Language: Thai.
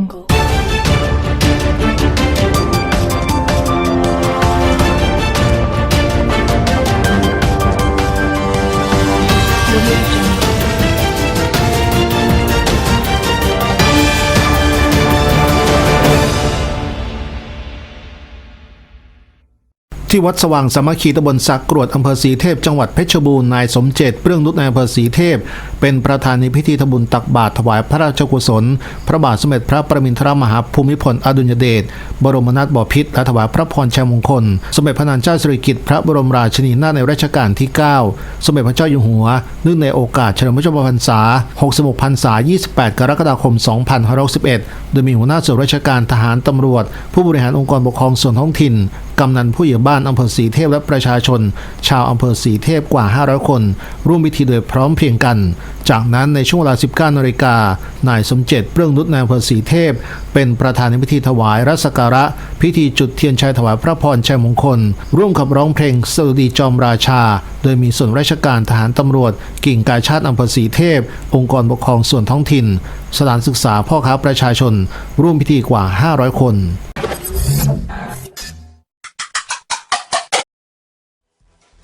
jungle. ที่วัดสว่างสามัคคีตำบลสักกรวดอำเภอศรีเทพจังหวัดเพชรบูรณ์นายสมเจตเปรื่องนุชนายอำเภอศรีเทพ เป็นประธานในพิธีทบุญตักบาตรถวายพระราชกุศล พระบาทสมเด็จพระประมินทรมหาภูมิพลอดุลยเดชบรมนาถบพิตรและถวายพระพรชัยมงคล สมเด็จพระนางเจ้าสิริกิติ์พระบรมราชินีนาถในรัชกาลที่ 9 สมเด็จพระเจ้าอยู่หัวเนื่องในโอกาสเฉลิมพระชนมพรรษา 66 พรรษา 28 กรกฎาคม 2561 โดยมีหัวหน้าส่วนราชการทหารตำรวจ ผู้บริหารองค์กรปกครองส่วนท้องถิ่น กำนันผู้ใหญ่บ้านอำเภอศรีเทพและประชาชน ชาวอำเภอศรีเทพกว่า 500 คน ร่วมพิธีโดยพร้อมเพรียงกัน จากนั้นในช่วงเวลา 19นาฬิกานายสมเจตเปรื่องนุชนายอำเภอศรีเทพ เป็นประธานในพิธีถวายรัศการะ พิธีจุดเทียนชัยถวายพระพรชัยมงคล ร่วมกับร้องเพลงสดุดีจอมราชา โดยมีส่วนราชการทหารตำรวจ กิ่งกายชาติอำเภอศรีเทพ องค์กรปกครองส่วนท้องถิ่น สถานศึกษาพ่อค้าประชาชน ร่วมพิธีกว่า 500 คน